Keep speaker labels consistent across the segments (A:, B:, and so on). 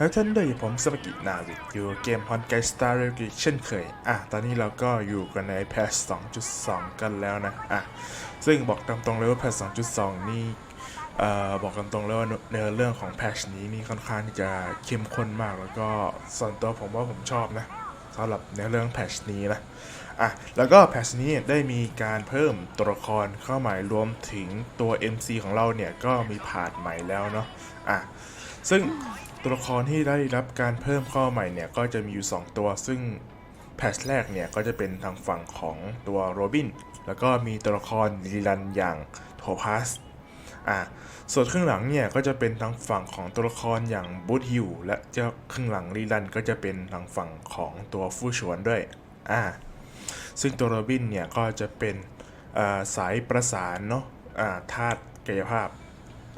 A: ฮัลโหลท่านด้วยผมสมกินาวิดอยู่เกมฮอนไกสตาร์เรกิเช่นเคย อะ ตอนนี้เราก็อยู่กันในแพท2.2 กันแล้วนะ อะ ซึ่งบอกตามตรงเลยว่าแพท2.2 นี่เอ่อบอกตามตรงเลยว่าเนื้อเรื่องของแพทนี้นี่ค่อนข้างจะเข้มข้นมากแล้วก็ส่วนตัวผมว่าผมชอบนะสำหรับเนื้อเรื่องแพทนี้นะอะแล้วก็แพทนี้ได้มีการเพิ่มตัวละครเข้าใหม่รวมถึงตัว MC ของเราเนี่ยก็มีผานใหม่แล้วเนาะอะซึ่ง ตัวละครที่ได้รับการเพิ่มข้าใหม่เนี่ยก็จะมีอยู่ 2 ตัว ซึ่งแพทชแรกเนี่ยก็จะเป็นทางฝั่งของตัวโรบิน แล้วก็มีตัวละครนิรันอย่างโทพัสอะส่วนข้างหลังเนี่ยก็จะเป็นทางฝั่งของตัวละครอย่างบูธฮิวและเจ้าข้างหลังลีรันก็จะเป็นทางฝั่งของตัวฟู่ฉวนด้วยอ่าซึ่งตัวโรบินเนี่ยก็จะเป็นสายประสานเนาะอ่าธาตุกายภาพ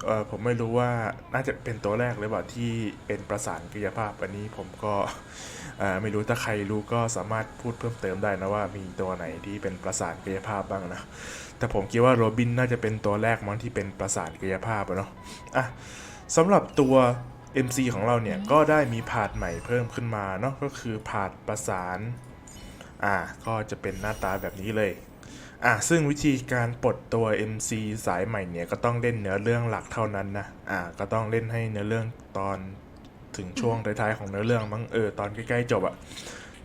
A: เออผมไม่รู้ว่าน่าจะเป็นตัวแรกหรือเปล่าที่เป็นประสานกายภาพอันนี้ผมก็ไม่รู้ถ้าใครรู้ก็สามารถพูดเพิ่มเติมได้นะว่ามีตัวไหนที่เป็นประสานกายภาพบ้างนะแต่ผมคิดว่าโรบินน่าจะเป็นตัวแรกมั้งที่เป็นประสานกายภาพเนาะอะสำหรับตัว MC ของเราเนี่ยก็ได้มีพาดใหม่เพิ่มขึ้นมาเนาะก็คือพาดประสานอ่าก็จะเป็นหน้าตาแบบนี้เลย อะซึ่งวิธีการปลดตัว MC สายใหม่เนี่ยก็ต้องเล่นเนื้อเรื่องหลักเท่านั้นนะอ่าก็ต้องเล่นให้เนื้อเรื่องตอนถึงช่วงท้ายๆของเนื้อเรื่องมั้งเออตอนใกล้ๆจบอะ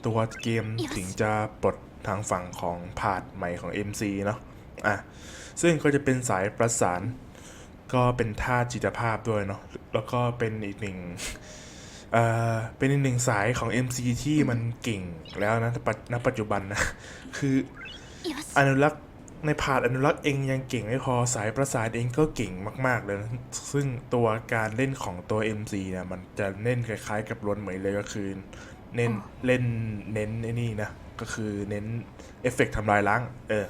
A: ตัวเกมถึงจะปลดทางฝั่งของพาดใหม่ของ MC เนาะอะซึ่งก็จะเป็นสายประสานก็เป็นท่าจิตภาพด้วยเนาะแล้วก็เป็นอีกหนึ่งเอ่อเป็นอีกหนึ่งสายของ MC ที่มันเก่งแล้วนะปัจณปัจจุบันนะคือ อนุรักษ์ในพาร์ทอนุรักษ์เองยังเก่งไม่พอสายประสานเองก็เก่งมาก ๆ เลยนะซึ่งตัวการเล่นของตัว MC เนี่ยมันจะเล่นคล้าย ๆ กับล้วนเหมยเลยก็คือเน้นเล่นเน้นไอ้นี่นะ ก็คือเน้นเอฟเฟกต์ทำลายล้าง เออ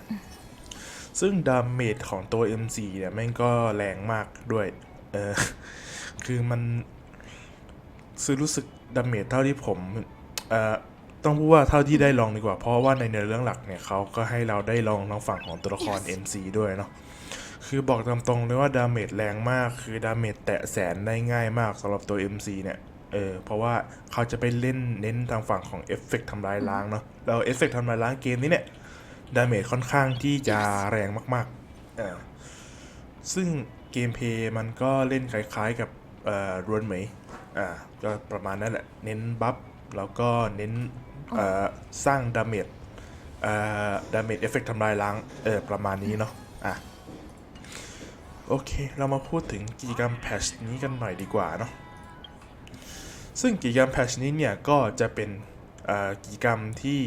A: ซึ่งดาเมจของตัว MC เนี่ยแม่งก็แรงมากด้วย เออ คือมัน ซื้อรู้สึกดาเมจเท่าที่ผม เอ่อ ต้องพูดว่าเท่าที่ได้ลองดีกว่า เพราะว่าในเนื้อเรื่องหลักเนี่ยเขาก็ให้เราได้ลองทางฝั่งของตัวละคร MC ด้วยเนาะคือบอกตามตรงเลยว่าดาเมจแรงมาก คือดาเมจแตะแสนได้ง่ายมากสำหรับตัว MC เนี่ยเออเพราะว่าเขาจะไปเล่นเน้นทางฝั่งของเอฟเฟกต์ทำลายล้างเนาะแล้วเอฟเฟกต์ทำลายล้างเกมนี้เนี่ยดาเมจค่อนข้างที่จะแรงมากๆเออซึ่งเกมเพลย์มันก็เล่นคล้ายๆกับเอ่อรวนเหมยอ่าก็ประมาณนั้นแหละ เน้นบัฟแล้วก็เน้นเอ่อ สร้างดาเมจดาเมจเอฟเฟกต์ทำลายล้างประมาณนี้เนาะอะโอเค เรามาพูดถึงกิจกรรมแพชนี้กันหน่อยดีกว่าเนาะซึ่งกิจกรรมแพชนี้เนี่ยก็จะเป็นกิจกรรมที่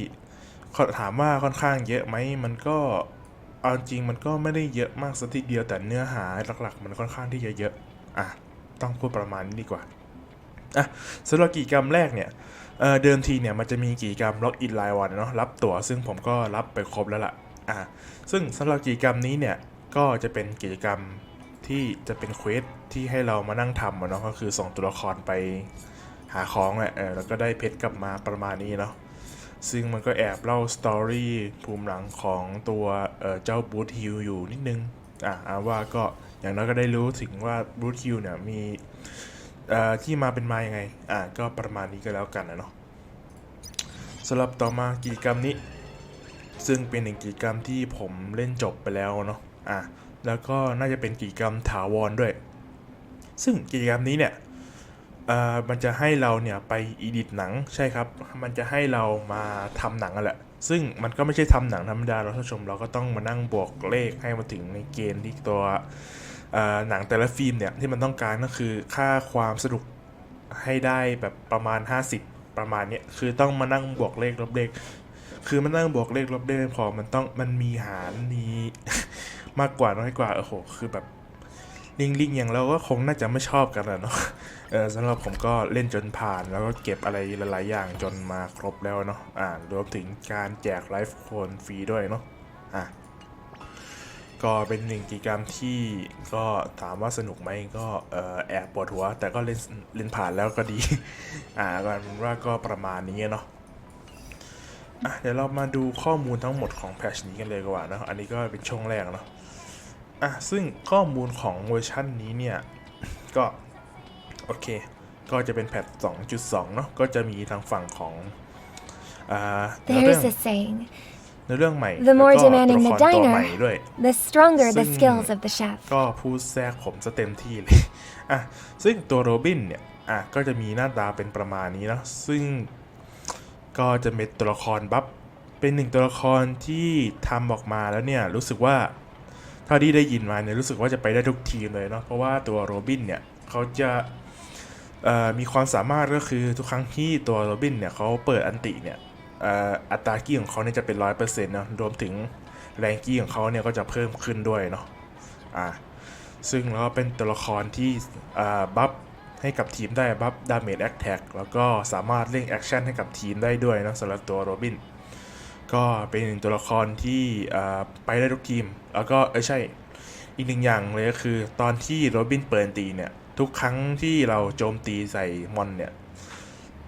A: ถามว่าค่อนข้างเยอะไหมมันก็เอาจริงมันก็ไม่ได้เยอะมากสักทีเดียวแต่เนื้อหาหลักๆ มันค่อนข้างที่จะเยอะอะต้องพูดประมาณนี้ดีกว่าอะสำหรับกิจกรรมแรกเนี่ย เเดิมทีเนี่ยมันจะมีกิจกรรมล็อกอินรายวันเนาะรับตั๋วซึ่งผมก็รับไปครบแล้วล่ะอะซึ่งสำหรับกิจกรรมนี้เนี่ยก็จะเป็นกิจกรรมที่จะเป็นเควสที่ให้เรามานั่งทำอะเนาะก็คือส่งตัวละครไปหาของแหละแล้วก็ได้เพชรกลับมาประมาณนี้เนาะซึ่งมันก็แอบเล่าสตอรี่ภูมิหลังของตัวเเจ้าบูธฮิลอยู่นิดนึงอะอาว่าก็อย่างน้อยก็ได้รู้ถึงว่าบูธฮิลเนี่ยมี ที่มาเป็นมายังไง อะก็ประมาณนี้ก็แล้วกันนะเนาะสำหรับต่อมากิจกรรมนี้ ซึ่งเป็นหนึ่งกิจกรรมที่ผมเล่นจบไปแล้วเนาะ อะแล้วก็น่าจะเป็นกิจกรรมถาวรด้วย ซึ่งกิจกรรมนี้เนี่ยอ่อมันจะให้เราเนี่ยไปอีดิตหนังใช่ครับ มันจะให้เรามาทำหนังแหละ ซึ่งมันก็ไม่ใช่ทำหนังธรรมดาเราท่านผู้ชมเราก็ต้องมานั่งบวกเลขให้มาถึงในเกณฑ์ที่ตัว หนังแต่ละฟิล์มเนี่ยที่มันต้องการก็คือค่าความสนุกให้ได้แบบประมาณ 50 ประมาณเนี้ยคือต้องมานั่งบวกเลขลบเลข คือมันนั่งบวกเลขลบเลขไม่พอมันต้องมันมีหารมีมากกว่าน้อยกว่าโอ้โหคือแบบลิงลิงอย่างเราก็คงน่าจะไม่ชอบกันอะเนาะเออสำหรับผมก็เล่นจนผ่านแล้วก็เก็บอะไรหลายๆอย่างจนมาครบแล้วเนาะอ่ารวมถึงการแจกไลฟ์โคนฟรีด้วยเนาะอะ ก็เป็นหนึ่งกิจกรรมที่ก็ถามว่าสนุกไหมก็เออแอบปวดหัว แต่ก็เล่นเล่นผ่านแล้วก็ดี อ่าก็เป็นว่าก็ประมาณนี้เนาะอะเดี๋ยวเรามาดูข้อมูลทั้งหมดของแพทชนี้กันเลยดีกว่านะอันนี้ก็เป็นช่วงแรกเนาะอะซึ่งข้อมูลของเวอร์ชันนี้เนี่ย ก็ โอเค ก็จะเป็นแพท 2.2 เนาะก็จะมีทางฝั่งของอ่าเนื้อเรื่อง
B: There's a saying
A: เนื้อเรื่องใหม่
B: The more
A: แล้วก็
B: demanding
A: ตัวละ
B: the
A: ครตัว
B: diner
A: ใหม่ด้วย
B: the stronger the
A: Sing-
B: skills of the chef.
A: ก็พูดแทรกผมซะเต็มที่เลยอะซึ่งตัวโรบินเนี่ยอะก็จะมีหน้าตาเป็นประมาณนี้เนาะซึ่งก็จะเป็นตัวละครบัฟเป็นหนึ่งตัวละครที่ทำออกมาแล้วเนี่ยรู้สึกว่าเท่าที่ได้ยินมาเนี่ยรู้สึกว่าจะไปได้ทุกทีมเลยเนาะเพราะว่าตัวโรบินเนี่ยเขาจะเอ่อมีความสามารถก็คือทุกครั้งที่ตัวโรบินเนี่ยเขาเปิดอันติเนี่ยเอัตรากี้ของเขาเนี่ยจะเป็นร้อยเปอร์เซ็นต์นะรวมถึงแรงกี้ของเขาเนี่ยก็จะเพิ่มขึ้นด้วยเนาะอ่าซึ่งแล้วก็เป็นตัวละครที่บัฟให้กับทีมได้บัฟดาเมจแอคแท็กแล้วก็สามารถเร่งแอคชั่นให้กับทีมได้ด้วยนะสำหรับตัวโรบินก็เป็นหนึ่งตัวละครที่ไปได้ทุกทีม แล้วก็เออใช่อีกหนึ่งอย่างเลยก็คือตอนที่โรบินเปิดตีเนี่ย ทุกครั้งที่เราโจมตีใส่มอนเนี่ย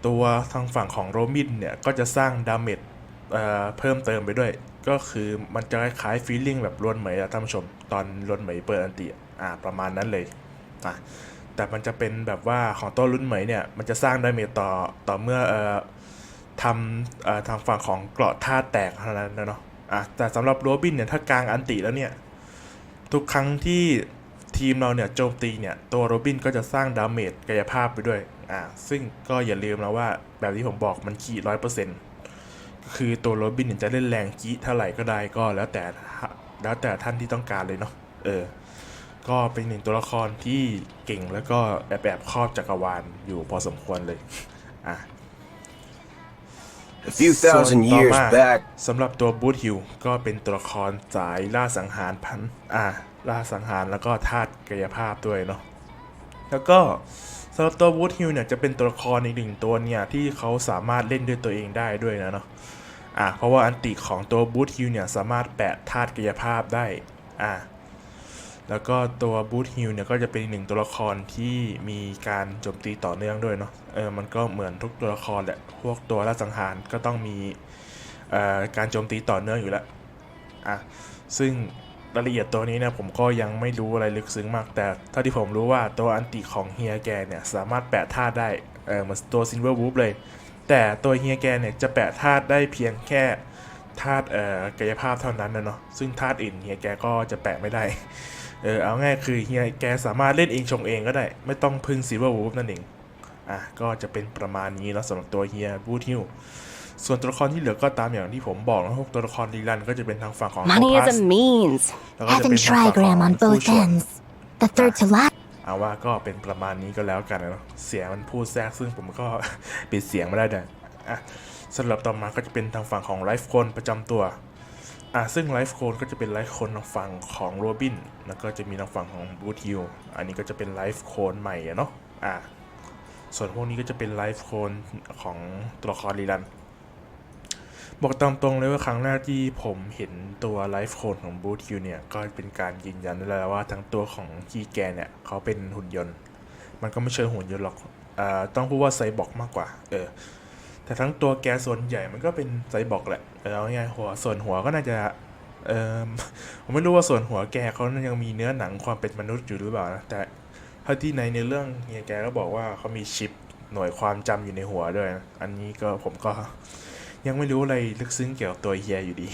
A: ตัวทางฝั่งของโรบินเนี่ย ก็จะสร้างดาเมจเอ่อเพิ่มเติมไปด้วย ก็คือมันจะคล้ายๆฟีลลิ่งแบบลวนเหมยอะท่านผู้ชม ตอนลวนเหมยเปิดอันติอะอ่าประมาณนั้นเลยอะแต่มันจะเป็นแบบว่าของตัวลุ้นเหมยเนี่ย มันจะสร้างดาเมจต่อต่อเมื่อเอ่อทำเอ่อทางฝั่งของเกราะท่าแตกเท่านั้นนะเนาะอะแต่สำหรับโรบินเนี่ย ถ้ากลางอันติแล้วเนี่ย ทุกครั้งที่ทีมเราเนี่ยโจมตีเนี่ย ตัวโรบินก็จะสร้างดาเมจกายภาพไปด้วย อ่าซึ่งก็อย่าลืมนะว่าแบบที่ผมบอกมันคีร้อยเปอร์เซ็นต์คือตัวโรบินเนี่ยจะเล่นแรงคีเท่าไหร่ก็ได้ก็แล้วแต่แล้วแต่ท่านที่ต้องการเลยเนาะเออ ก็เป็นหนึ่งตัวละครที่เก่งแล้วก็แอบแบบครอบจักรวาลอยู่พอสมควรเลยอะ
C: A few
A: ส่วน
C: thousand
A: ต่อ
C: years
A: มา
C: back,
A: สำหรับตัวบูธฮิลก็เป็นตัวละครสายล่าสังหารพันอ่าล่าสังหารแล้วก็ธาตุกายภาพด้วยเนาะแล้วก็ สำหรับตัวบูธฮิลเนี่ยจะเป็นตัวละครอีกหนึ่งตัวเนี่ยที่เขาสามารถเล่นด้วยตัวเองได้ด้วยนะเนาะอ่าเพราะว่าอันติของตัวบูธฮิลเนี่ยสามารถแปะธาตุกายภาพได้อ่าแล้วก็ตัวบูธฮิลเนี่ยก็จะเป็นหนึ่งตัวละครที่มีการโจมตีต่อเนื่องด้วยเนาะเออมันก็เหมือนทุกตัวละครแหละพวกตัวล่าสังหารก็ต้องมีอ่อการโจมตีต่อเนื่องอยู่แล้วอะซึ่ง รายละเอียดตัวนี้เนี่ยผมก็ยังไม่รู้อะไรลึกซึ้งมาก แต่เท่าที่ผมรู้ว่าตัวอันติของเฮียแกเนี่ยสามารถแปะธาตุได้เออเหมือนตัวซินเวอร์วูฟเลย แต่ตัวเฮียแกเนี่ยจะแปะธาตุได้เพียงแค่ธาตุเอ่อกายภาพเท่านั้นนะเนาะซึ่งธาตุอื่นเฮียแกก็จะแปะไม่ได้เออเอาง่ายคือเฮียแกสามารถเล่นเองชงเองก็ได้ ไม่ต้องพึ่งซินเวอร์วูฟนั่นเองอะก็จะเป็นประมาณนี้แล้วสำหรับตัวเฮียบูทิว ส่วนตัวละครที่เหลือก็ตามอย่างที่ผมบอกนะพวกตัวละครดีรันก็จะเป็นทางฝั่งของ
D: Money is
A: โท
D: a
A: พัส
D: means.
A: แล้วก็จะ
B: Heaven
A: เป็นทางฝั่งของ
B: trigram on
A: ผู้
B: both
A: ชวน
B: ends. The third to last.
A: เอาว่าก็เป็นประมาณนี้ก็แล้วกันนะเนอะเสียงมันพูดแทรกซึ่งผมก็ ปิดเสียงไม่ได้เลยอะสำหรับต่อมาก็จะเป็นทางฝั่งของไลฟ์โคนประจำตัวอะซึ่งไลฟ์โคนก็จะเป็นไลฟ์โคนทางฝั่งของโรบินแล้วก็จะมีทางฝั่งของบูทิวอันนี้ก็จะเป็นไลฟ์โคนใหม่อะเนาะอะส่วนพวกนี้ก็จะเป็นไลฟ์โคนของตัวละครรีรัน บอกตามตรงเลยว่าครั้งแรกที่ผมเห็นตัวไลฟ์โคนของบูทิวเนี่ย ก็เป็นการยืนยันได้แล้วว่าทั้งตัวของคีแกเนี่ย เขาเป็นหุ่นยนต์ มันก็ไม่เชิงหุ่นยนต์หรอกอต้องพูดว่าไซบอร์กมากกว่า เออ แต่ทั้งตัวแกส่วนใหญ่มันก็เป็นไซบอร์กแหละเออเอาง่ายๆหัวส่วนหัวก็น่าจะเออผมไม่รู้ว่าส่วนหัวแกเขายังมีเนื้อหนังความเป็นมนุษย์อยู่หรือเปล่านะแต่เท่าที่ในในเรื่องเฮียแกก็บอกว่าเขามีชิปหน่วยความจำอยู่ในหัวด้วยนะอันนี้ก็ผมก็ ยังไม่รู้อะไรลึกซึ้งเกี่ยวกับตัวเฮียอยู่ดี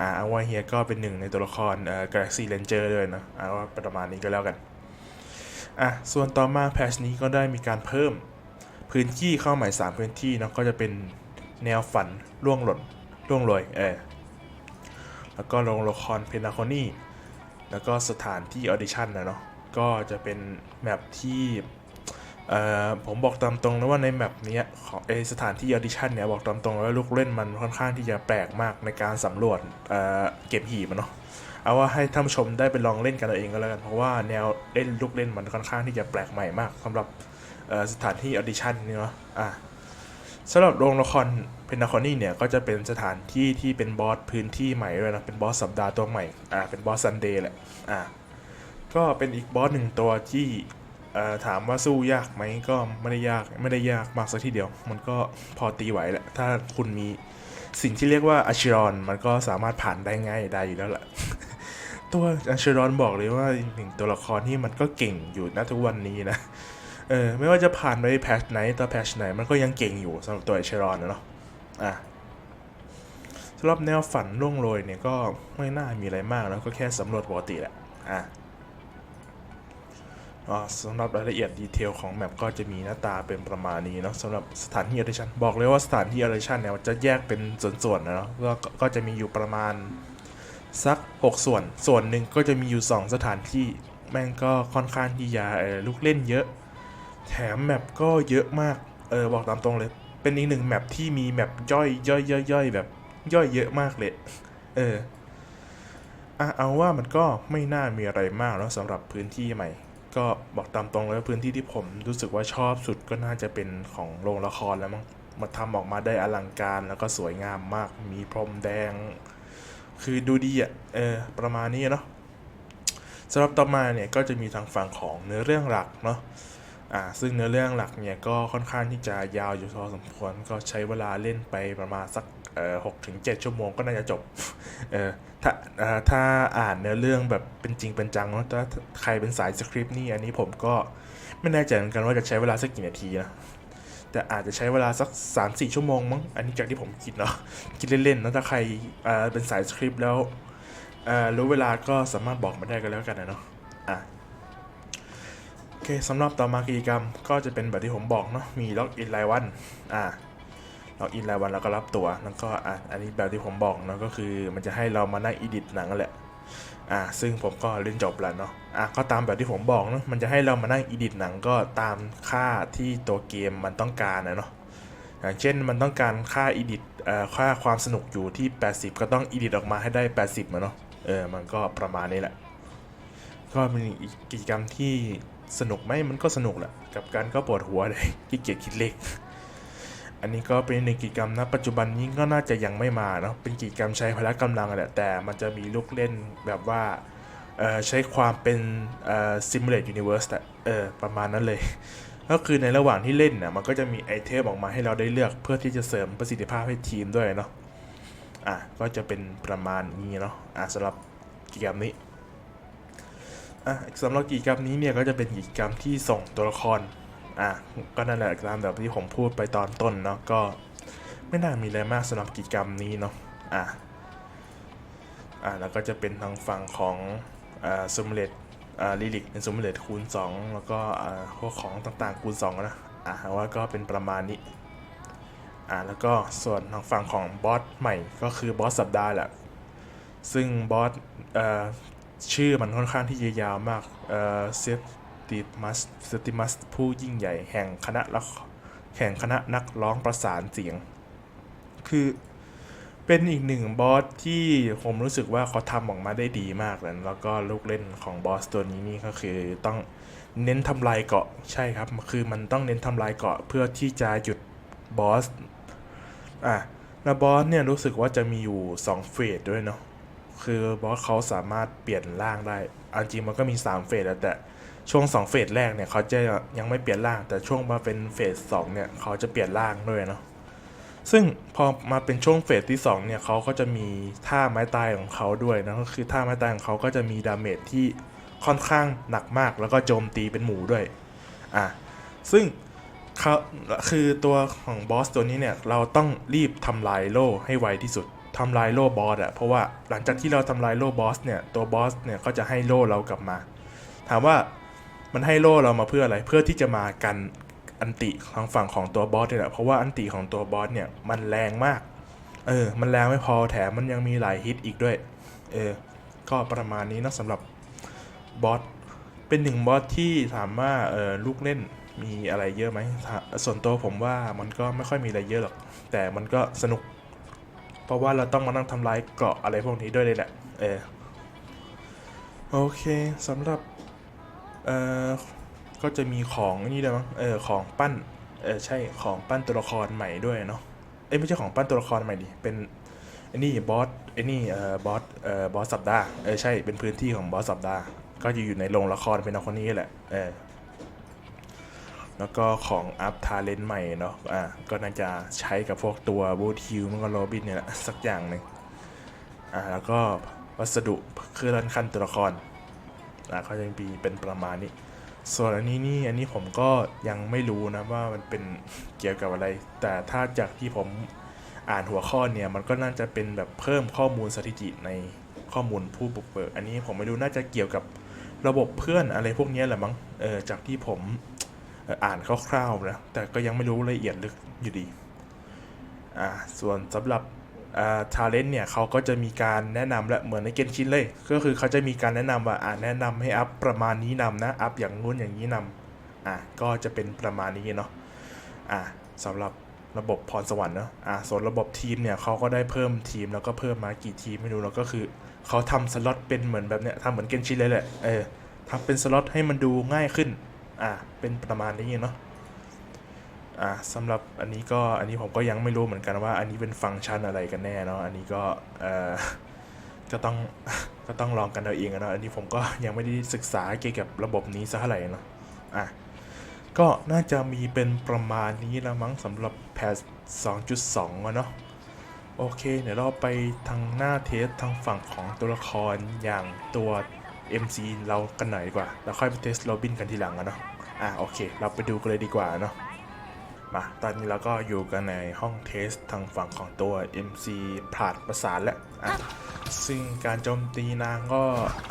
A: อ่าเอาว่าเฮียก็เป็นหนึ่งในตัวละครเอ่อ Galaxy Ranger ด้วยนะเอาว่าประมาณนี้ก็แล้วกัน อะ ส่วนต่อมาแพชนี้ก็ได้มีการเพิ่มพื้นที่เข้าใหม่3พื้นที่เนาะก็จะเป็นแนวฝันล่วงหล่นล่วงโรยเออแล้วก็โรงละครเพนาคอนี่แล้วก็สถานที่ออดิชั่นนะเนาะก็จะเป็นแมปที่ ผมบอกตามตรงนะว่าในแมปนี้ของไอสถานที่ออดิชั่นเนี่ยบอกตามตรงว่าลูกเล่นมันค่อนข้างที่จะแปลกมากในการสำรวจเเก็บหีบอะเนาะเอาว่าให้ท่านชมได้ไปลองเล่นกันเอาเองก็แล้วกันเพราะว่าแนวเล่นลูกเล่นมันค่อนข้างที่จะแปลกใหม่มากสำหรับสถานที่ออดิชั่นนี่เนาะอะสำหรับโรงละครเพนนาคอนี่เนี่ยก็จะเป็นสถานที่ที่เป็นบอสพื้นที่ใหม่ด้วยนะเป็นบอสสัปดาห์ตัวใหม่อ่าเป็นบอสซันเดย์แหละอ่าก็เป็นอีกบอสหนึ่งตัวที่ ถามว่าสู้ยากไหมก็ไม่ได้ยากไม่ได้ยากมากสักทีเดียว มันก็พอตีไหวแหละ ถ้าคุณมีสิ่งที่เรียกว่าอาชิรอนมันก็สามารถผ่านได้ง่ายได้อยู่แล้วแหละตัวอาชิรอนบอกเลยว่าหนึ่งตัวละครที่มันก็เก่งอยู่นะทุกวันนี้นะเออไม่ว่าจะผ่านไปแพทไหนต่อแพทไหนมันก็ยังเก่งอยู่สำหรับตัวอาชิรอนนะเนาะอะสำหรับแนวฝันล่วงโรยเนี่ยก็ไม่น่ามีอะไรมากแล้วก็แค่สำรวจปกติแหละอะ สำหรับรายละเอียดดีเทลของแมปก็จะมีหน้าตาเป็นประมาณนี้เนาะสำหรับสถานที่ออดิชั่นบอกเลยว่าสถานที่ออดิชั่นเนี่ยจะแยกเป็นส่วนๆนะเนาะก็ก็จะมีอยู่ประมาณสัก 6 ส่วน ส่วนหนึ่งก็จะมีอยู่ 2 สถานที่ แม่งก็ค่อนข้างที่จะลูกเล่นเยอะ แถมแมปก็เยอะมาก เออบอกตามตรงเลย เป็นอีกหนึ่งแมปที่มีแมปย่อยย่อยย่อยย่อยแบบย่อยเยอะมากเลย เออ อะเอาว่ามันก็ไม่น่ามีอะไรมากแล้วสำหรับพื้นที่ใหม่ ก็บอกตามตรงเลยว่าพื้นที่ที่ผมรู้สึกว่าชอบสุดก็น่าจะเป็นของโรงละครแล้วมั้งมันทำออกมาได้อลังการแล้วก็สวยงามมาก มีพรมแดง คือดูดีอะ เออ ประมาณนี้เนาะสำหรับต่อมาเนี่ยก็จะมีทางฝั่งของเนื้อเรื่องหลักเนาะ อ่าซึ่งเนื้อเรื่องหลักเนี่ยก็ค่อนข้างที่จะยาวอยู่พอสมควรก็ใช้เวลาเล่นไปประมาณสักเอ่อหกถึงเจ็ดชั่วโมงก็น่าจะจบเออถ้าอ่อถ้าอ่านเนื้อเรื่องแบบเป็นจริงเป็นจังเนาะถ้าใครเป็นสายสคริปต์นี่อันนี้ผมก็ไม่แน่ใจเหมือนกันว่าจะใช้เวลาสักกี่นาทีนะแต่อาจจะใช้เวลาสัก 3-4 ชั่วโมงมั้งอันนี้จากที่ผมคิดเนาะคิดเล่นๆนะถ้าใครเอ่อเป็นสายสคริปต์แล้วอ่อรู้เวลาก็สามารถบอกมาได้กันแล้วกันนะเนาะอะ อเคสำหรับต่อมากิจกรรมก็จะเป็นแบบที่ผมบอกเนาะมีล็อกอินรายวันอ่าล็อกอินรายวันแล้วก็รับตัวแล้วก็อะอันนี้แบบที่ผมบอกเนาะก็คือมันจะให้เรามานั่งอีดิทหนังแหละอ่าซึ่งผมก็เล่นจบแล้วเนาะอะก็ตามแบบที่ผมบอกเนาะมันจะให้เรามานั่งอีดิทหนังก็ตามค่าที่ตัวเกมมันต้องการนะเนาะอย่างเช่นมันต้องการค่าอีดิทเอ่อค่าความสนุกอยู่ที่ 80 ก็ต้องอีดิทออกมาให้ได้ 80มาเนาะเออมันก็ประมาณนี้แหละ ก็เป็นอีกกิจกรรมที่ สนุกไหมมันก็สนุกแหละกับการก็ปวดหัวเลยขี้เกียจคิดเลขอันนี้ก็เป็นหนึ่งกิจกรรมนะปัจจุบันนี้ก็น่าจะยังไม่มาเนาะเป็นกิจกรรมใช้พละกำลังแหละแต่มันจะมีลูกเล่นแบบว่าใช้ความเป็น simulate universe อะเออประมาณนั้นเลย ก็คือในระหว่างที่เล่นน่ะมันก็จะมีไอเทมออกมาให้เราได้เลือกเพื่อที่จะเสริมประสิทธิภาพให้ทีมด้วยเนาะอะก็จะเป็นประมาณนี้เนาะอะสำหรับกิจกรรมนี้ อะสำหรับกิจกรรมนี้เนี่ยก็จะเป็นกิจกรรมที่ส่งตัวละครอะก็นั่นแหละตามแบบที่ผมพูดไปตอนต้นเนาะก็ไม่น่ามีอะไรมากสำหรับกิจกรรมนี้เนาะอะอะแล้วก็จะเป็นทางฝั่งของอ่าซูมเลตอ่าลิลิกเป็นซูมเลตคูณ 2 แล้วก็อ่าพวกของต่างๆคูณ2นะอะว่าก็เป็นประมาณนี้อะแล้วก็ส่วนทางฝั่งของบอสใหม่ก็คือบอสสัปดาห์แหละ ซึ่งบอสเอ่อ ชื่อมันค่อนข้างที่จะยาวมากเอ่อเซฟติมัสเซติมัสผู้ยิ่งใหญ่แห่งคณะละแห่งคณะนักร้องประสานเสียง คือเป็นอีกหนึ่งบอสที่ผมรู้สึกว่าเขาทำออกมาได้ดีมากเลยแล้วก็ลูกเล่นของบอสตัวนี้นี่ก็คือต้องเน้นทำลายเกาะใช่ครับ คือมันต้องเน้นทำลายเกาะเพื่อที่จะหยุดบอสอะแล้วบอสเนี่ยรู้สึกว่าจะมีอยู่ 2 เฟสด้วยเนาะ คือบอสเขาสามารถเปลี่ยนร่างได้เอาจริงมันก็มี 3 เฟสแล้วแต่ช่วง 2 เฟสแรกเนี่ยเขาจะยังไม่เปลี่ยนร่าง แต่ช่วงมาเป็นเฟส2เนี่ยเขาจะเปลี่ยนร่างด้วยเนาะซึ่งพอมาเป็นช่วงเฟสที่2เนี่ยเขาก็จะมีท่าไม้ตายของเขาด้วยนะก็คือท่าไม้ตายของเขาก็จะมีดาเมจที่ค่อนข้างหนักมากแล้วก็โจมตีเป็นหมูด้วยอะซึ่งเขาคือตัวของบอสตัวนี้เนี่ยเราต้องรีบทำลายโล่ให้ไวที่สุด ทำลายโล่บอสอะเพราะว่าหลังจากที่เราทำลายโล่บอสเนี่ยตัวบอสเนี่ยก็จะให้โล่เรากลับมา ถามว่ามันให้โล่เรามาเพื่ออะไรเพื่อที่จะมากันอันติทางฝั่งของตัวบอสเนี่ยแหละเพราะว่าอันติของตัวบอสเนี่ยมันแรงมาก เออ มันแรงไม่พอแถมมันยังมีหลายฮิตอีกด้วย เออ ก็ประมาณนี้นะสำหรับบอสเป็นหนึ่งบอสที่ถามว่าเออลูกเล่นมีอะไรเยอะไหมส่วนตัวผมว่ามันก็ไม่ค่อยมีอะไรเยอะหรอก แต่มันก็สนุก เพราะว่าเราต้องมานั่งทำลายเกราะอะไรพวกนี้ด้วยเลยแหละเออโอเคสำหรับเอ่อก็จะมีของนี่ด้วยมั้งเออของปั้นเออใช่ของปั้นตัวละครใหม่ด้วยเนาะเอ้ยไม่ใช่ของปั้นตัวละครใหม่ดิเป็นไอ้นี่บอสไอ้นี่เอ่อบอสเอ่อบอสสัปดาห์เออใช่เป็นพื้นที่ของบอสสัปดาห์ก็จะอยู่ในโรงละครเป็นคนนี้แหละเออ แล้วก็ของอัพทาเลนใหม่เนาะอ่าก็น่าจะใช้กับพวกตัวบูทิวมันก็โรบินเนี่ยแหละสักอย่างหนึ่งอ่าแล้วก็วัสดุเครื่องขั้นตัวละครอ่าเขาจะมีเป็นประมาณนี้ ส่วนอันนี้นี่อันนี้ผมก็ยังไม่รู้นะว่ามันเป็นเกี่ยวกับอะไร แต่ถ้าจากที่ผมอ่านหัวข้อเนี่ยมันก็น่าจะเป็นแบบเพิ่มข้อมูลสถิติในข้อมูลผู้บุกเบิก อันนี้ผมไม่รู้น่าจะเกี่ยวกับระบบเพื่อนอะไรพวกนี้แหละมั้งเออจากที่ผม อ่านคร่าวๆนะแต่ก็ยังไม่รู้ละเอียดลึกอยู่ดีอ่าส่วนสำหรับอ่าทาเลนต์เนี่ยเขาก็จะมีการแนะนำและเหมือนในเกนชินเลย ก็คือเขาจะมีการแนะนำว่าอ่าแนะนำให้อัพประมาณนี้นำนะอัพอย่างงู้นอย่างนี้นำอ่าก็จะเป็นประมาณนี้เนาะอ่าสำหรับระบบพรสวรรค์เนาะอ่าส่วนระบบทีมเนี่ยเขาก็ได้เพิ่มทีมแล้วก็เพิ่มมากี่ทีมไม่รู้แล้วก็คือเขาทำสล็อตเป็นเหมือนแบบเนี้ยทำเหมือนเกนชินเลยแหละเออทำเป็นสล็อตให้มันดูง่ายขึ้น อ่าเป็นประมาณนี้เนาะอ่าสำหรับอันนี้ก็อันนี้ผมก็ยังไม่รู้เหมือนกันว่า อันนี้เป็นฟังก์ชันอะไรกันแน่เนาะอันนี้ก็เอ่อก็ต้องก็ต้องลองกันเอาเองอะเนาะอันนี้ผมก็ยังไม่ได้ศึกษาเกี่ยวกับระบบนี้สักเท่าไหร่เนาะอะก็น่าจะมีเป็นประมาณนี้แล้วมั้งสำหรับแพท2.2อะเนาะโอเค เดี๋ยวเราไปทางหน้าเทสทางฝั่งของตัวละครอย่างตัว MC เรากันหน่อยดีกว่า แล้วค่อยไปเทสโรบินกันทีหลังอะเนาะ อะโอเค เราไปดูกันเลยดีกว่าเนาะมาตอนนี้เราก็อยู่กันในห้องเทสทางฝั่งของตัว MC ผาดประสานแล้วอะซึ่งการโจมตีนางก็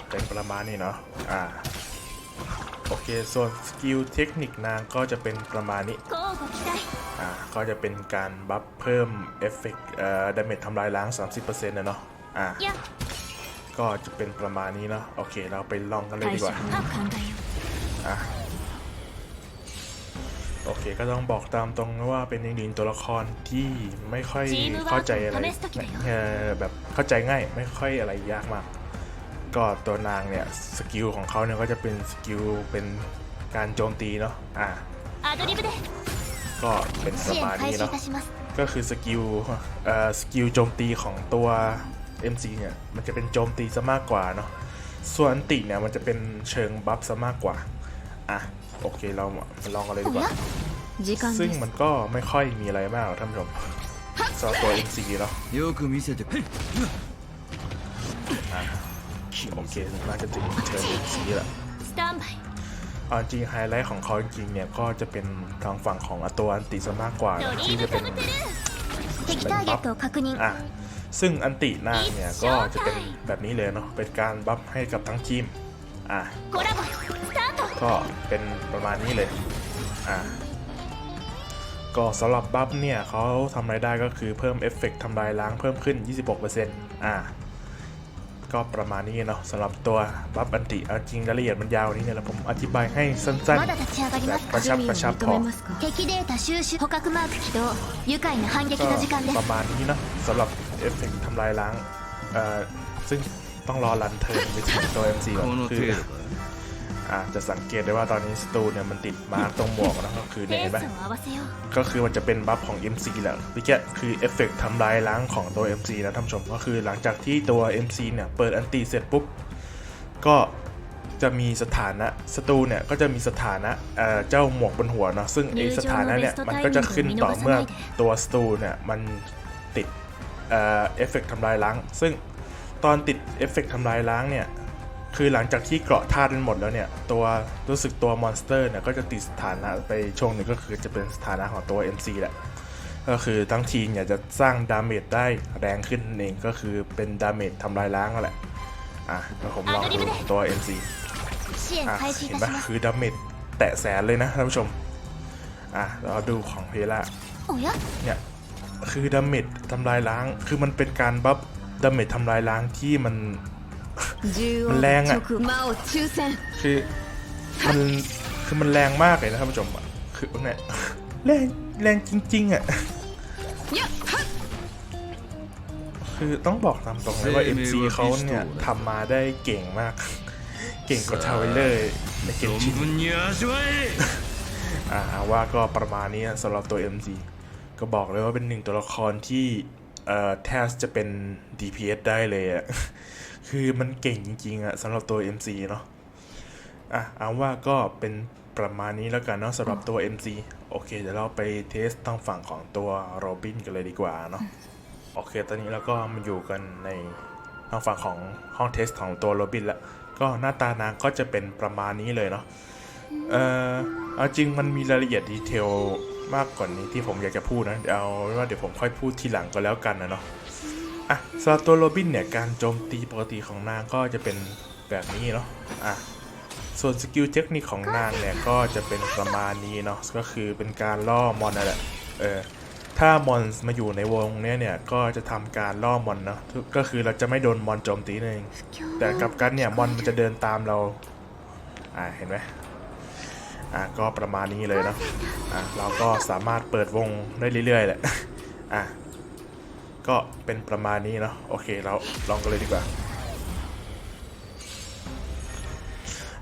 A: เป็นประมาณนี้เนาะอ่าโอเค ส่วนสกิลเทคนิคนางก็จะเป็นประมาณนี้อ่าก็จะเป็นการบัฟเพิ่มเอฟเฟกต์เอ่อดาเมจทำลายล้าง 30%นะเนาะอ่าก็จะเป็นประมาณนี้เนาะโอเค เราไปลองกันเลยดีกว่าอะ อเคก็ต้องบอกตามตรงว่าเป็นอีกหนตัวละครที่ไม่ค่อยเข้าใจอะไรแบบเข้าใจง่ายไม่ค่อยอะไรยากมาก ก็ตัวนางเนี่ยสกิลของเขาเนี่ยก็จะเป็นสกิลเป็นการโจมตีเนาะอะก็เป็นประมาณนี้เนาะก็คือสกิลเอ่อสกิลโจมตีของตัว MC เนี่ยมันจะเป็นโจมตีซะมากกว่าเนาะส่วนติเนี่ยมันจะเป็นเชิงบัฟซะมากกว่าอะโอเคเราลองกันเลยดีกว่า ซึ่งมันก็ไม่ค่อยมีอะไรมากท่านผู้ชมซาตัวเอ็หซีแล้ว MC เนาะโอเคน่าจะถึงเทิร์น MC ละเอาจริงไฮไลท์ของเขาจริงเนี่ยก็จะเป็นทางฝั่งของตัวอันติซะมากกว่าที่จะเป็น
B: เป็นบัฟ
A: อะซึ่งอันตินาเนี่ยก็จะเป็นแบบนี้เลยเนาะเป็นการบัฟให้กับทั้งทีมอะก็เป็นประมาณนี้เลยอะ ก็สำหรับบัฟเนี่ยเขาทำรายได้ก็คือเพิ่มเอฟเฟกต์ทำลายล้างเพิ่มขึ้น 26%อะก็ประมาณนี้เนาะสำหรับตัวบัฟอันติจริงรายละเอียดมันยาวนี้เนี่ยและผมอธิบายให้สั้นๆแบบกระชับประชับพอก็ประมาณนี้เนาะสำหรับเอฟเฟกต์ทำลายล้างเอ่อซึ่งต้องรอรันเทิร์นไปถึงตัว MC ก่อนคือ่ะจะสังเกตได้ว่าตอนนี้สตูเนี่ยมันติดมาร์กตรงหมวกนะก็คือเนยห็นไหมก็คือมันจะเป็นบัฟของ MC แหละเมื่อกะคือเอฟเฟกต์ทำลายล้างของตัว MC นะท่านผู้ชม ก็คือหลังจากที่ตัว MC เนี่ยเปิดอันตีเสร็จปุ๊บ ก็จะมีสถานะสตูเนี่ยก็จะมีสถานะเอ่อเจ้าหมวกบนหัวเนาะซึ่งไอสถานะเนี่ยมันก็จะขึ้นต่อเมื่อตัวสตูเนี่ยมันติดเอ่อเอฟเฟกต์ทำลายล้าง ซึ่งตอนติดเอฟเฟกต์ทำลายล้างเนี่ย คือหลังจากที่เกราะธาตุนั้นหมดแล้วเนี่ย ตัวรู้สึกตัวมอนสเตอร์เนี่ยก็จะติดสถานะไปช่วงหนึ่งก็คือจะเป็นสถานะของตัว MC แหละ ก็คือทั้งทีมเนี่จะสร้างดาเมจได้แรงขึ้นเองก็คือเป็นดาเมจทำลายล้างนั่นแหละ อะผมลองดูตัว MC อะเห็น
B: ปะ
A: คือดาเมจแตะแสนเลยนะท่านผู้ชม อะเราดูของเพล่าเนี่ยคือดาเมจทำลายล้าง คือมันเป็นการบัฟดาเมจทำลายล้างที่มัน มันแรงอะคือมันคือมันแรงมากเลยนะท่านผู้ชมอะคือเนี่ยแรงแรงจริงๆอะคือต้องบอกตามตรงเลยว่า MC เขาเนี่ยทำมาได้เก่งมาก เก่งกว่าทาวเลเลอร์ในเกมชินอ่าว่าก็ประมาณนี้สำหรับตัว MC ก็บอกเลยว่าเป็นหนึ่งตัวละครที่เอ่อแทสจะเป็น DPS ได้เลยอะ คือมันเก่งจริงๆอะสำหรับตัว MC เนาะอะเอาว่าก็เป็นประมาณนี้แล้วกันเนาะสำหรับตัว MC โอเค เดี๋ยวเราไปเทสทางฝั่งของตัวโรบินกันเลยดีกว่าเนาะโอเค ตอนนี้เราก็มาอยู่กันในทางฝั่งของห้องเทสของตัวโรบินละก็หน้าตานางก็จะเป็นประมาณนี้เลยเนาะเออเอาจริงมันมีรายละเอียดดีเทลมากกว่านี้ที่ผมอยากจะพูดนะเดี๋ยวเอาว่าเดี๋ยวผมค่อยพูดทีหลังก็แล้วกันนะเนาะ อะสำหรับตัวโรบินเนี่ย การโจมตีปกติของนางก็จะเป็นแบบนี้เนาะอะส่วนสกิลเทคนิคของนางเนี่ย ก็จะเป็นประมาณนี้เนาะก็คือเป็นการล่อมอนนั่นแหละเออถ้ามอนมาอยู่ในวงเนี้ยเนี่ย ก็จะทำการล่อมอนเนาะก็คือเราจะไม่โดนมอนโจมตีนั่นเองแต่กับกันเนี่ยมอนมันจะเดินตามเราอ่าเห็นไหมอะก็ประมาณนี้เลยเนาะอะเราก็สามารถเปิดวงได้เรื่อยๆแหละอะ ก็เป็นประมาณนี้เนาะโอเคเราลองกันเลยดีกว่า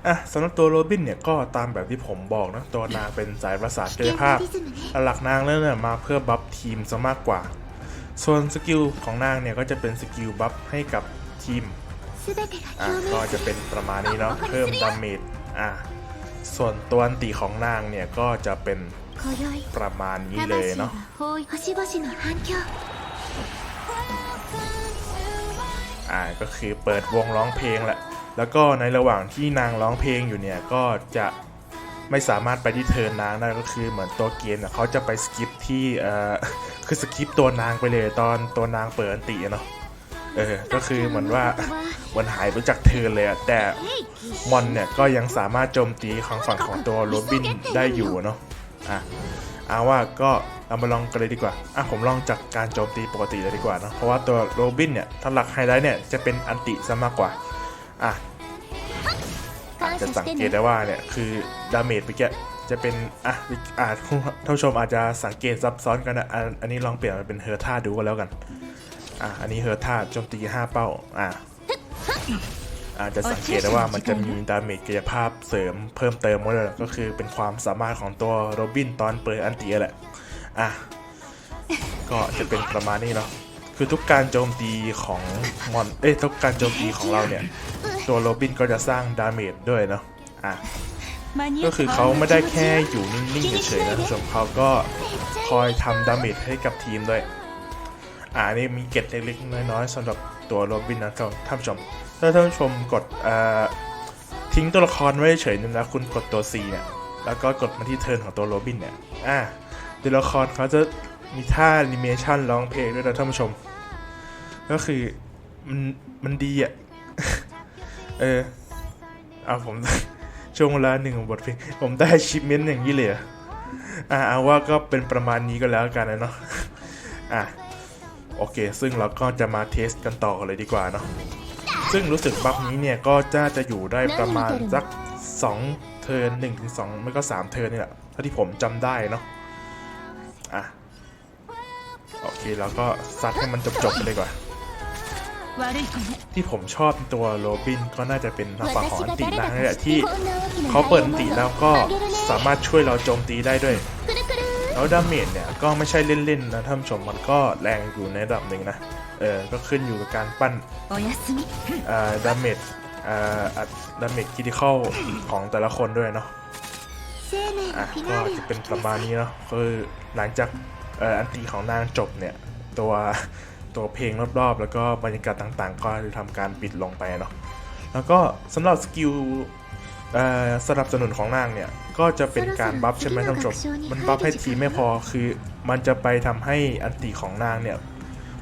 A: อะสำหรับตัวโรบินเนี่ยก็ตามแบบที่ผมบอกนะ ตัวนางเป็นสายประสาทกายภาพ หลักนางแล้วเนี่ยมาเพื่อบัฟทีมซะมากกว่า ส่วนสกิลของนางเนี่ยก็จะเป็นสกิลบัฟให้กับทีมอะก็จะเป็นประมาณนี้เนาะเพิ่มดาเมจอะส่วนตัวอันตีของนางเนี่ยก็จะเป็นประมาณนี้เลยเนาะ อ่าก็คือเปิดวงร้องเพลงแหละ แล้วก็ในระหว่างที่นางร้องเพลงอยู่เนี่ยก็จะไม่สามารถไปที่เทิร์นนางได้ก็คือเหมือนตัวเกมเนี่ยเขาจะไปสกิปที่เอ่อคือสกิปตัวนางไปเลยตอนตัวนางเปิดอันติเนาะเออก็คือเหมือนว่ามันหายไปจากเทิร์นเลยอะแต่มอนเนี่ยก็ยังสามารถโจมตีของฝั่งของตัวโรบินได้อยู่เนาะอะเอาว่าก็ เรามาลองกันเลยดีกว่า อะผมลองจากการโจมตีปกติเลยดีกว่านะ เพราะว่าตัวโรบินเนี่ยถ้าหลักไฮไลท์เนี่ยจะเป็นอันติซะมากกว่า อะจะสังเกตได้ว่าเนี่ยคือดาเมจไปแกจะเป็น อะอาท่านชมอาจจะสังเกตซับซ้อนกันนะอันนี้ลองเปลี่ยนเป็นเฮอร์ท่าดูก็แล้วกัน อะอันนี้เฮอร์ท่าโจมตี 5 เป้า อะอาจจะสังเกตได้ว่ามันจะมีดาเมจกายภาพเสริมเพิ่มเติมมาด้วยก็คือเป็นความสามารถของตัวโรบินตอนเปิดอันตีแหละ อะ ก็จะเป็นประมาณนี้เนาะคือทุกการโจมตีของมอนเอ้ยทุกการโจมตีของเราเนี่ย ตัวโรบินก็จะสร้างดาเมจด้วยเนาะอะก็คือเขาไม่ได้แค่อยู่นิ่งๆเฉยๆนะท่านผู้ชมเขาก็คอยทำดาเมจให้กับทีมด้วย อ่านี่มีเก็ดเล็กๆน้อยๆสำหรับตัวโรบินนะท่านผู้ชม ถ้าท่านผู้ชมกดทิ้งตัวละครไว้เฉยๆนึงแล้วคุณกดตัว C เนี่ยแล้วก็กดมาที่เทิร์นของตัวโรบินเนี่ยอ่า ตัวละครเขาจะมีท่าแอนิเมชันร้องเพลงด้วยนะท่านผู้ชม ก็คือมันมันดีอะ เออ เอาผมช่วงเวลาหนึ่งของบทเพลง ผมได้ชิปเมนต์อย่างนี้เลยเหรออ่าเอาว่าก็เป็นประมาณนี้ก็แล้วกันนะเนาะ อะ โอเค ซึ่งเราก็จะมาเทสกันต่อเลยดีกว่าเนาะ ซึ่งรู้สึกบัฟนี้เนี่ยก็จะจะอยู่ได้ประมาณสัก 2 เทิร์น1ถึง2ไม่ก็ 3 เทิร์นนี่แหละเท่าที่ผมจำได้เนาะ ทีเราก็ซัดให้มันจบๆไปเลยกว่า ที่ผมชอบตัวโรบินก็น่าจะเป็นทางฝั่องอันตินางนี่แหละที่เขาเปิดตีแล้วก็สามารถช่วยเราโจมตีได้ด้วย แล้วดาเมจเนี่ยก็ไม่ใช่เล่นๆนะท่านชมมันก็แรงอยู่ในระดับหนึ่งนะ เออ ก็ขึ้นอยู่กับการปั้นดาเมจดาเมจคิติเข้าของแต่ละคนด้วยเนาะะก็จะเป็นประมาณนี้เนาะคือหลังจาก อ่ออันตีของนางจบเนี่ย ตัวตัวเพลงรอบๆ แล้วก็บรรยากาศต่างๆ ก็จะทำการปิดลงไปเนาะแล้วก็สำหรับสกิลเอ่อสนับสนุนของนางเนี่ย ก็จะเป็นการบัฟใช่ไหมท่านผู้ชมมันบัฟให้ทีไม่พอคือมันจะไปทำให้อันตีของนางเนี่ย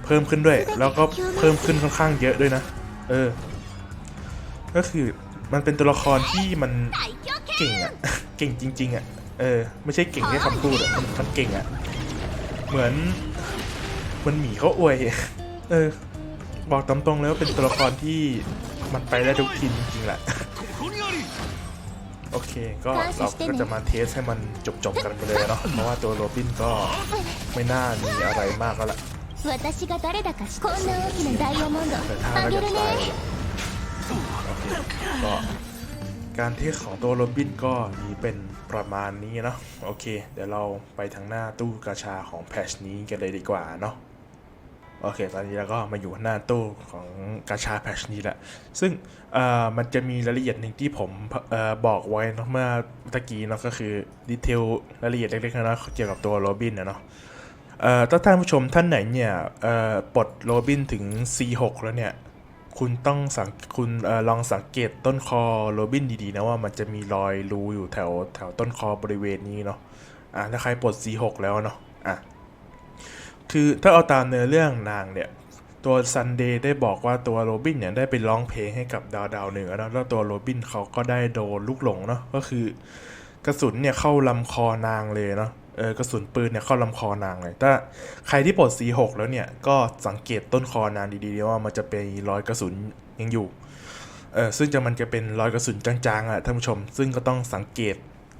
A: เพิ่มขึ้นด้วย แล้วก็เพิ่มขึ้นค่อนข้างเยอะด้วยนะ เออ ก็คือมันเป็นตัวละครที่มันเก่งอะเก่งจริง ๆอะเออ ไม่ใช่เก่งแค่คำพูดอะมันมันเก่งอะ เหมือนเหมันหมีเขาอวย เออ บอกตามตรงเลยว่าเป็นตัวละครที่มันไปได้ทุกทีมจริงๆแหละ
D: ここにあり
A: โอเค ก็เราก็จะมาเทสให้มันจบๆกันไปเลยเนาะ เพราะว่าตัวโรบินก็ไม่น่ามีอะไรมากแล้วล่ะ
B: 私が誰だか知こんな大きなダイヤモンド
A: แต่ถ้า
B: あ
A: เรา
B: げ
A: จะ
B: る
A: ตาย
B: ね
A: โอเค การเทสของตัวโรบินก็มีเป็นประมาณนี้เนาะโอเค เดี๋ยวเราไปทางหน้าตู้กาชาของแพชนี้กันเลยดีกว่าเนาะโอเค ตอนนี้เราก็มาอยู่หน้าตู้ของกาชาแพชนี้แหละซึ่งมันจะมีรายละเอียดหนึ่งที่ผมออบอกไว้เนอะเมื่อตะกี้เนาะก็คือดีเทลรายละเอียดเล็กๆน้อยๆเกี่ยวกับตัวโรบินนะเนาะถ้าท่านผู้ชมท่านไหนเนี่ยปลดโรบินถึง C6 แล้วเนี่ย คุณต้องสังคุณอลองสังเกตต้นคอโรบินดีๆนะว่ามันจะมีรอยรูอยู่แถวแถวต้นคอบริเวณนี้เนาะอะถ้าใครปลด C6 แล้วเนาะอะคือถ้าเอาตามเนื้อเรื่องนางเนี่ย ตัวซันเดย์ได้บอกว่าตัวโรบินเนี่ยได้ไปร้องเพลงให้กับดาวดาวเหนือแล้วแล้วตัวโรบินเขาก็ได้โดนลูกหลงเนาะก็คือกระสุนเนี่ยเข้าลำคอนางเลยเนาะ เออกระสุนปืนเนี่ยเข้าลำคอนางเลย ถ้าใครที่ปลด C6 แล้วเนี่ย ก็สังเกตต้นคอนางดีๆว่ามันจะเป็นรอยกระสุนยังอยู่ เออซึ่งจะมันจะเป็นรอยกระสุนจางๆอะท่านผู้ชม ซึ่งก็ต้องสังเกต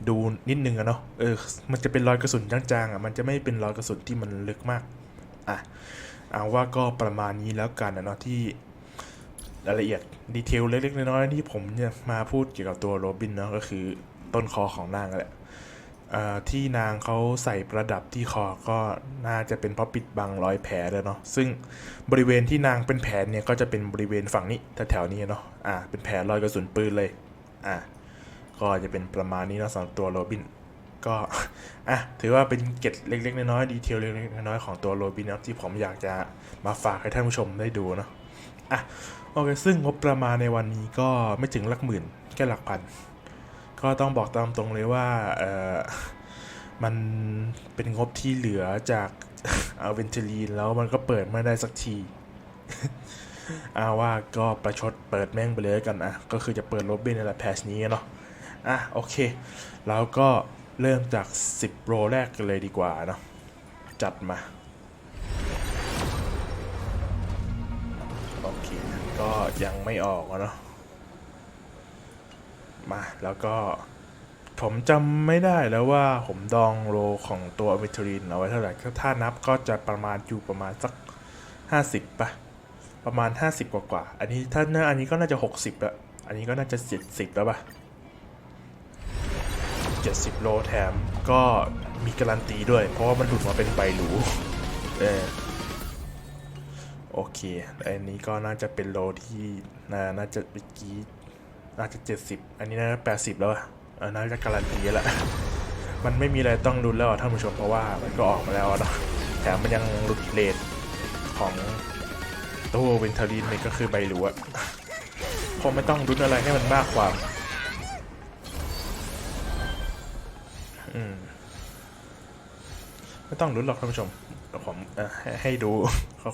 A: ดูนิดนึงอะเนาะ เออ มันจะเป็นรอยกระสุนจางๆอะ มันจะไม่เป็นรอยกระสุนที่มันลึกมาก อะ เอาว่าก็ประมาณนี้แล้วกันนะเนาะที่รายละเอียดดีเทลเล็กๆน้อยๆที่ผมเนี่ยมาพูดเกี่ยวกับตัวโรบินเนาะก็คือต้นคอของนางแหละ ที่นางเขาใส่ประดับที่คอก็น่าจะเป็นเพราะปิดบังรอยแผลเลยเนาะซึ่งบริเวณที่นางเป็นแผลเนี่ยก็จะเป็นบริเวณฝั่งนี้แถวๆนี้เนาะอ่าเป็นแผลรอยกระสุนปืนเลยอ่าก็จะเป็นประมาณนี้เนาะสำหรับตัวโรบินก็อะถือว่าเป็นเก็ดเล็กๆน้อยๆดีเทลเล็กๆน้อยๆของตัวโรบินนะที่ผมอยากจะมาฝากให้ท่านผู้ชมได้ดูเนาะอะโอเคซึ่งงบประมาณในวันนี้ก็ไม่ถึงหลักหมื่นแค่หลักพัน ก็ต้องบอกตามตรงเลยว่าเออมันเป็นงบที่เหลือจากเอาเวนเทลีนแล้วมันก็เปิดไม่ได้สักทีอาว่าก็ประชดเปิดแม่งไปเลยกันอะก็คือจะเปิดโรบินในแหละแพชนี้เนาะอะโอเค แล้วก็เริ่มจาก 10 โรแรกกันเลยดีกว่าเนาะจัดมา โอเค ก็ยังไม่ออกอะเนาะ มา แล้วก็ผมจำไม่ได้แล้วว่าผมดองโรของตัวอเมทรินเอาไว้เท่าไหร่ถ้านับก็จะประมาณอยู่ประมาณสัก 50ปะประมาณ 50 กว่ากว่า อันนี้ถ้าอันนี้ก็น่าจะ 60แล้ว อันนี้ก็น่าจะ70แล้วปะ70 โลแถมก็มีการันตีด้วย เพราะว่ามันหลุดมาเป็นใบหรูเออโอเค อันนี้ก็น่าจะเป็นโลที่น่าจะเมื่อกี้ น่าจะ 70 อันนี้น่าจะ80 แล้วอะเออน่าจะการันตีแล้วมันไม่มีอะไรต้องรุนแล้วอะท่านผู้ชมเพราะว่ามันก็ออกมาแล้วนะแถมมันยังหลุดเลทของตัวเวนทารินนี่ก็คือใบหรูอะคงไม่ต้องรุนอะไรให้มันมากกว่าอืมไม่ต้องลุ้นหรอกท่านผู้ชมผมเอ่อให้ดู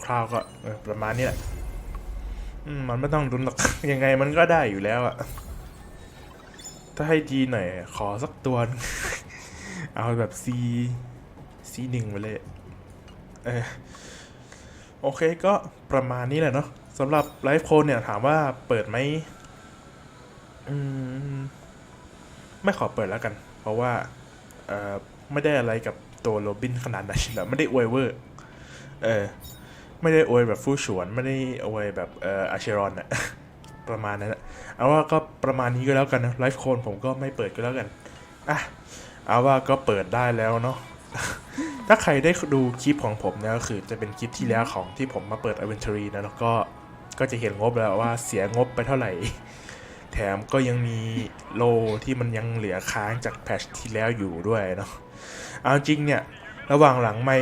A: คร่าวๆก็ประมาณนี้แหละ มันไม่ต้องลุ้นหรอก ยังไงมันก็ได้อยู่แล้วอะถ้าให้ดีหน่อย ขอสักตัว เอาแบบ C C หนึ่งไปเลย เออโอเคก็ประมาณนี้แหละเนาะสำหรับไลฟ์โคนเนี่ย ถามว่าเปิดไหมอืม ไม่ขอเปิดแล้วกัน เพราะว่าเออไม่ได้อะไรกับตัวโรบินขนาดนั้นแบบไม่ได้อวยเวอร์ เออ ไม่ได้อวยแบบฟู่ฉวน ไม่ได้อวยแบบเอ่ออาเชรอนอะประมาณนั้นอะเอาว่าก็ประมาณนี้ก็แล้วกันนะไลฟ์โคนผมก็ไม่เปิดก็แล้วกันอะเอาว่าก็เปิดได้แล้วเนาะถ้าใครได้ดูคลิปของผมเนี่ยก็คือจะเป็นคลิปที่แล้วของที่ผมมาเปิดอเวนทรีนะแล้วก็ก็จะเห็นงบแล้วว่าเสียงบไปเท่าไหร่ แถมก็ยังมีโลที่มันยังเหลือค้างจากแพชที่แล้วอยู่ด้วยเนาะเอาจริงเนี่ย ระหว่างหลังไม่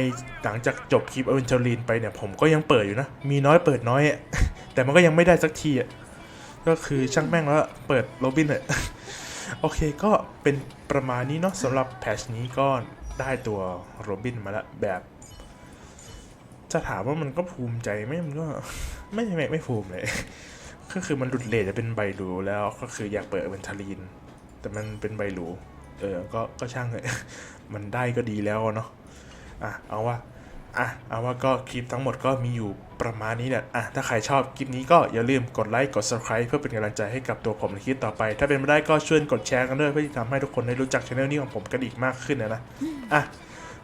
A: หลังจากจบคลิปอเวนเจอรีนไปเนี่ยผมก็ยังเปิดอยู่นะ มีน้อยเปิดน้อยอะแต่มันก็ยังไม่ได้สักทีอะก็คือช่างแม่งแล้วเปิดโรบินเลยโอเคก็เป็นประมาณนี้เนาะสำหรับแพชนี้ก็ได้ตัวโรบินมาแล้วแบบ จะถามว่ามันก็ภูมิใจไหมมันก็ไม่ไม่ไม่ภูมิเลย ก็คือมันหลุดเลทจะเป็นใบหรูแล้วก็คืออยากเปิดเป็นทารีน แต่มันเป็นใบหรูเออก็ก็ช่างเลยมันได้ก็ดีแล้วเนาะ อะเอาว่าอะเอาว่าก็คลิปทั้งหมดก็มีอยู่ประมาณนี้แหละอะถ้าใครชอบคลิปนี้ก็อย่าลืมกดไลค์กด subscribe เพื่อเป็นกำลังใจให้กับตัวผมในคลิปต่อไป ถ้าเป็นไม่ได้ก็ช่วยกดแชร์กันด้วยเพื่อที่ทำให้ทุกคนได้รู้จักช่องนี้ของผมกันอีกมากขึ้นนะนะอะ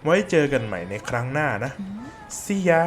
A: ไว้เจอกันใหม่ในครั้งหน้านะ see ya